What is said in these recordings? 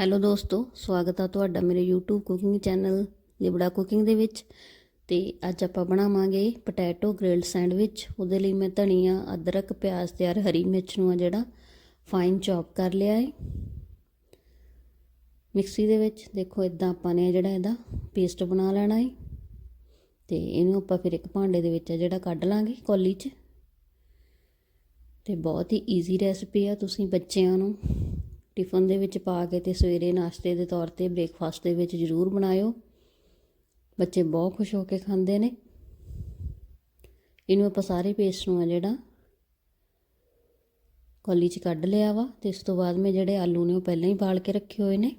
Hello ਦੋਸਤੋ, ਸਵਾਗਤ ਆ ਤੁਹਾਡਾ ਮੇਰੇ YouTube ਕੁਕਿੰਗ ਚੈਨਲ ਲਿਬੜਾ ਕੁਕਿੰਗ ਦੇ ਵਿੱਚ। ਤੇ ਅੱਜ ਆਪਾਂ ਬਣਾਵਾਂਗੇ ਪੋਟੈਟੋ ਗ੍ਰਿਲਡ ਸੈਂਡਵਿਚ ਉਹਦੇ ਲਈ ਮੈਂ ਧਨੀਆ, ਅਦਰਕ, ਪਿਆਜ਼ ਤੇ ਹਰੀ ਮਿਰਚ ਨੂੰ ਆ ਜਿਹੜਾ ਫਾਈਨ ਚੌਪ ਕਰ ਲਿਆ ਹੈ ਮਿਕਸੀ ਦੇ ਵਿੱਚ ਦੇਖੋ ਇਦਾਂ ਆਪਾਂ ਨੇ ਜਿਹੜਾ ਇਹਦਾ ਪੇਸਟ ਬਣਾ ਲੈਣਾ ਹੈ ਤੇ ਇਹਨੂੰ ਆਪਾਂ ਫਿਰ ਇੱਕ ਭਾਂਡੇ ਦੇ ਵਿੱਚ ਆ ਜਿਹੜਾ ਕੱਢ ਲਾਂਗੇ ਕੌਲੀ 'ਚ। ਤੇ ਬਹੁਤ ਹੀ ਈਜ਼ੀ ਰੈਸਪੀ ਆ ਤੁਸੀਂ ਬੱਚਿਆਂ ਨੂੰ। ਟਿਫਨ ਦੇ ਵਿੱਚ ਪਾ ਕੇ ਤੇ ਸਵੇਰੇ ਨਾਸ਼ਤੇ ਦੇ ਤੌਰ ਤੇ ਬ੍ਰੇਕਫਾਸਟ ਦੇ ਵਿੱਚ ਜ਼ਰੂਰ ਬਣਾਇਓ। ਬੱਚੇ ਬਹੁਤ ਖੁਸ਼ ਹੋ ਕੇ ਖਾਂਦੇ ਨੇ। ਇਹਨੂੰ ਆਪਾਂ ਸਾਰੇ ਪੇਸਟ ਨੂੰ ਆ ਜਿਹੜਾ ਕੌਲੀ 'ਚ ਕੱਢ ਲਿਆ ਵਾ ਤੇ ਇਸ ਤੋਂ ਬਾਅਦ ਮੈਂ ਜਿਹੜੇ ਆਲੂ ਨੇ ਉਹ ਪਹਿਲਾਂ ਹੀ ਬਾਲ ਕੇ ਰੱਖੇ ਹੋਏ ਨੇ।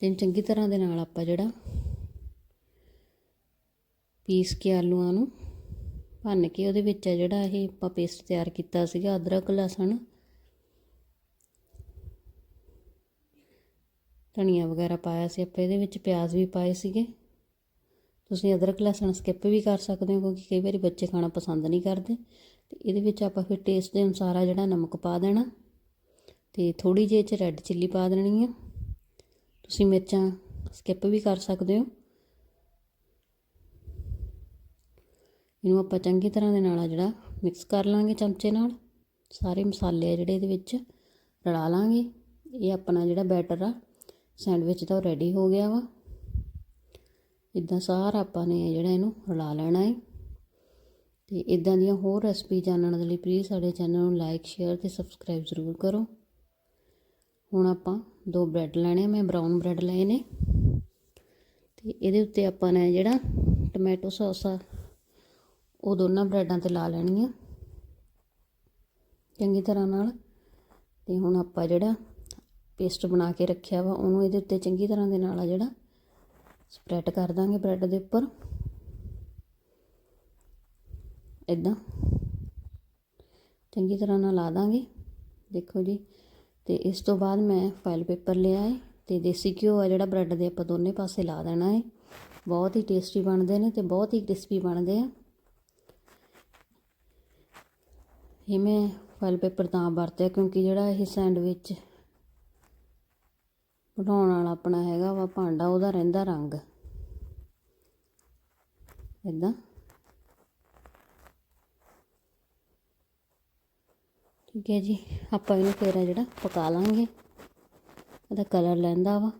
ਤੇ ਚੰਗੀ ਤਰ੍ਹਾਂ ਦੇ ਨਾਲ ਆਪਾਂ ਜਿਹੜਾ ਪੀਸ ਕੇ ਆਲੂਆਂ ਨੂੰ ਭੰਨ ਕੇ ਉਹਦੇ ਵਿੱਚ ਆ ਜਿਹੜਾ ਇਹ ਆਪਾਂ ਪੇਸਟ ਤਿਆਰ ਕੀਤਾ ਸੀਗਾ ਅਦਰਕ, ਲਸਣ ਧਨੀਆ ਵਗੈਰਾ ਪਾਇਆ ਸੀ, ਆਪਾਂ ਇਹਦੇ ਵਿੱਚ ਪਿਆਜ਼ ਵੀ ਪਾਏ ਸੀਗੇ। ਤੁਸੀਂ ਅਦਰਕ, ਲਸਣ ਸਕਿਪ ਵੀ ਕਰ ਸਕਦੇ ਹੋ, ਕਿਉਂਕਿ ਕਈ ਵਾਰੀ ਬੱਚੇ ਖਾਣਾ ਪਸੰਦ ਨਹੀਂ ਕਰਦੇ। ਤੇ ਇਹਦੇ ਵਿੱਚ ਆਪਾਂ ਫਿਰ ਟੇਸਟ ਦੇ ਅਨੁਸਾਰ ਆ ਜਿਹੜਾ ਨਮਕ ਪਾ ਦੇਣਾ। ਤੇ ਥੋੜੀ ਜਿਹੀ ਚ ਰੈੱਡ ਚਿੱਲੀ ਪਾ ਦੇਣੀ ਆ। ਤੁਸੀਂ ਮਿਰਚਾਂ ਸਕਿਪ ਵੀ ਕਰ ਸਕਦੇ ਹੋ। ਇਹਨੂੰ ਆਪਾਂ ਚੰਗੀ ਤਰ੍ਹਾਂ ਦੇ ਨਾਲ ਆ ਜਿਹੜਾ ਮਿਕਸ ਕਰ ਲਾਂਗੇ ਚਮਚੇ ਨਾਲ। ਸਾਰੇ ਮਸਾਲੇ ਆ ਜਿਹੜੇ ਇਹਦੇ ਵਿੱਚ ਰਲਾ ਲਾਂਗੇ। ਇਹ ਆਪਣਾ ਜਿਹੜਾ ਬੈਟਰ ਆ ਸੈਂਡਵਿਚ ਦਾ ਰੈਡੀ ਹੋ ਗਿਆ ਵਾ। ਇਦਾਂ ਸਾਰਾ ਆਪਾਂ ਨੇ ਜਿਹੜਾ ਇਹਨੂੰ ਰਲਾ ਲੈਣਾ ਹੈ ਤੇ ਇਦਾਂ ਦੀਆਂ ਹੋਰ ਰੈਸਪੀ ਜਾਣਨ ਦੇ ਲਈ ਪਲੀਜ਼ ਸਾਡੇ ਚੈਨਲ ਨੂੰ ਲਾਈਕ ਸ਼ੇਅਰ ਤੇ ਸਬਸਕ੍ਰਾਈਬ ਜ਼ਰੂਰ ਕਰੋ। ਹੁਣ ਆਪਾਂ ਦੋ ਬ੍ਰੈਡ ਲੈਣੇ ਆ, ਮੈਂ ਬਰਾਊਨ ਬ੍ਰੈਡ ਲਏ ਨੇ। ਤੇ ਇਹਦੇ ਉੱਤੇ ਆਪਾਂ ਨੇ ਜਿਹੜਾ ਟੋਮੈਟੋ ਸੌਸ ਆ, ਉਹ ਦੋਨਾਂ ਬ੍ਰੈਡਾਂ ਤੇ ਲਾ ਲੈਣੀ ਆ ਚੰਗੀ ਤਰ੍ਹਾਂ ਨਾਲ। ਤੇ ਹੁਣ ਆਪਾਂ ਜਿਹੜਾ ਪੇਸਟ ਬਣਾ ਕੇ ਰੱਖਿਆ ਵਾ, ਉਹਨੂੰ ਇਹਦੇ ਉੱਤੇ ਚੰਗੀ ਤਰ੍ਹਾਂ ਦੇ ਨਾਲ ਆ ਜਿਹੜਾ ਸਪਰੈਡ ਕਰ ਦਾਂਗੇ ਬ੍ਰੈਡ ਦੇ ਉੱਪਰ। ਇਦਾਂ ਚੰਗੀ ਤਰ੍ਹਾਂ ਨਾਲ ਲਾ ਦਾਂਗੇ, ਦੇਖੋ ਜੀ। ਤੇ ਇਸ ਤੋਂ ਬਾਅਦ ਮੈਂ ਫਾਈਲ ਪੇਪਰ ਲਿਆ ਹੈ ਤੇ ਦੇਸੀ ਘਿਓ ਆ ਜਿਹੜਾ ਬ੍ਰੈਡ ਦੇ ਆਪਾਂ ਦੋਨੇ ਪਾਸੇ ਲਾ ਦੇਣਾ ਹੈ ਬਹੁਤ ਹੀ ਟੇਸਟੀ ਬਣਦੇ ਨੇ ਤੇ ਬਹੁਤ ਹੀ ਕ੍ਰਿਸਪੀ ਬਣਦੇ ਆ। ਇਹ ਮੈਂ ਫਾਈਲ ਪੇਪਰ ਤਾਂ ਵਰਤਿਆ ਕਿਉਂਕਿ ਜਿਹੜਾ ਇਹ ਸੈਂਡਵਿਚ ਬਣਾਉਣ ਵਾਲਾ ਆਪਣਾ ਹੈਗਾ ਵਾ, ਭਾਂਡਾ ਉਹਦਾ ਰਹਿੰਦਾ ਰੰਗ। ਇਦਾਂ ਠੀਕ ਹੈ ਜੀ, ਆਪਾਂ ਇਹਨੂੰ ਫੇਰ ਜਿਹੜਾ ਪਕਾ ਲਾਂਗੇ। ਇਹਦਾ ਕਲਰ ਲੈਂਦਾ ਵਾ।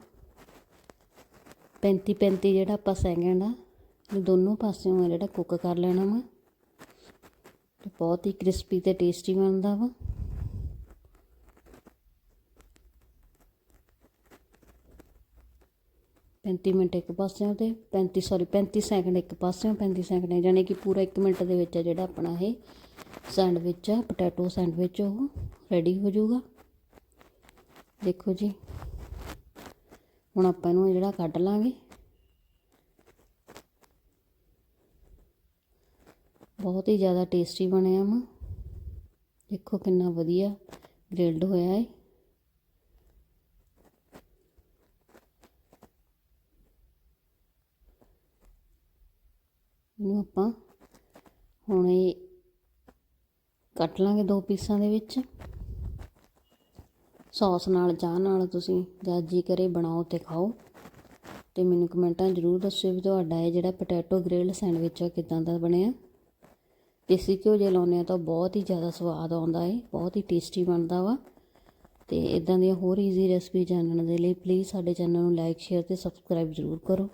35 35 ਜਿਹੜਾ ਆਪਾਂ ਸੈਕਿੰਡ ਆ ਇਹ ਦੋਨੋਂ ਪਾਸਿਓਂ ਆ ਜਿਹੜਾ ਕੁੱਕ ਕਰ ਲੈਣਾ ਵਾ। ਬਹੁਤ ਹੀ ਕ੍ਰਿਸਪੀ ਤੇ ਟੇਸਟੀ ਬਣਦਾ ਵਾ। ਪੈਂਤੀ ਮਿੰਟ ਇੱਕ ਪਾਸਿਓਂ ਤੇ 35 ਸੌਰੀ 35 ਸੈਕਿੰਡ ਇੱਕ ਪਾਸਿਓਂ 35 ਸੈਕਿੰਡ ਯਾਨੀ ਕਿ ਪੂਰਾ 1 ਮਿੰਟ ਦੇ ਵਿੱਚ ਜਿਹੜਾ ਆਪਣਾ ਇਹ ਸੈਂਡਵਿਚ ਆ ਪੋਟੈਟੋ ਸੈਂਡਵਿਚ ਉਹ ਰੈਡੀ ਹੋ ਜਾਊਗਾ। ਦੇਖੋ ਜੀ, ਹੁਣ ਆਪਾਂ ਇਹਨੂੰ ਜਿਹੜਾ ਕੱਢ ਲਾਂਗੇ। ਬਹੁਤ ਹੀ ਜ਼ਿਆਦਾ ਟੇਸਟੀ ਬਣਿਆ ਵਾ। ਦੇਖੋ ਕਿੰਨਾ ਵਧੀਆ ਗ੍ਰਿਲਡ ਹੋਇਆ ਹੈ ਇਹਨੂੰ ਆਪਾਂ ਹੁਣ ਇਹ ਕੱਟ ਲਾਂਗੇ ਦੋ ਪੀਸਾਂ ਦੇ ਵਿੱਚ। ਸੌਸ ਨਾਲ, ਚਾਹ ਨਾਲ ਤੁਸੀਂ ਜਦ ਜੀ ਕਰੇ ਬਣਾਓ ਤੇ ਖਾਓ। ਤੇ ਮੈਨੂੰ ਕਮੈਂਟਾਂ ਜ਼ਰੂਰ ਦੱਸਿਓ ਵੀ ਤੁਹਾਡਾ ਇਹ ਜਿਹੜਾ ਪੋਟੈਟੋ ਗ੍ਰਿਲਡ ਸੈਂਡਵਿਚ ਆ, ਕਿਦਾਂ ਦਾ ਬਣਿਆ। ਦੇਸੀ ਘਿਓ ਜੇ ਲਾਉਂਦੇ ਆ ਤਾਂ ਬਹੁਤ ਹੀ ਜ਼ਿਆਦਾ ਸਵਾਦ ਆਉਂਦਾ ਏ, ਬਹੁਤ ਹੀ ਟੇਸਟੀ ਬਣਦਾ ਵਾ। ਤੇ ਇਦਾਂ ਦੀਆਂ ਹੋਰ ਈਜ਼ੀ ਰੈਸਪੀ ਜਾਣਨ ਦੇ ਲਈ ਪਲੀਜ਼ ਸਾਡੇ ਚੈਨਲ ਨੂੰ ਲਾਈਕ ਸ਼ੇਅਰ ਤੇ ਸਬਸਕ੍ਰਾਈਬ ਜ਼ਰੂਰ ਕਰੋ।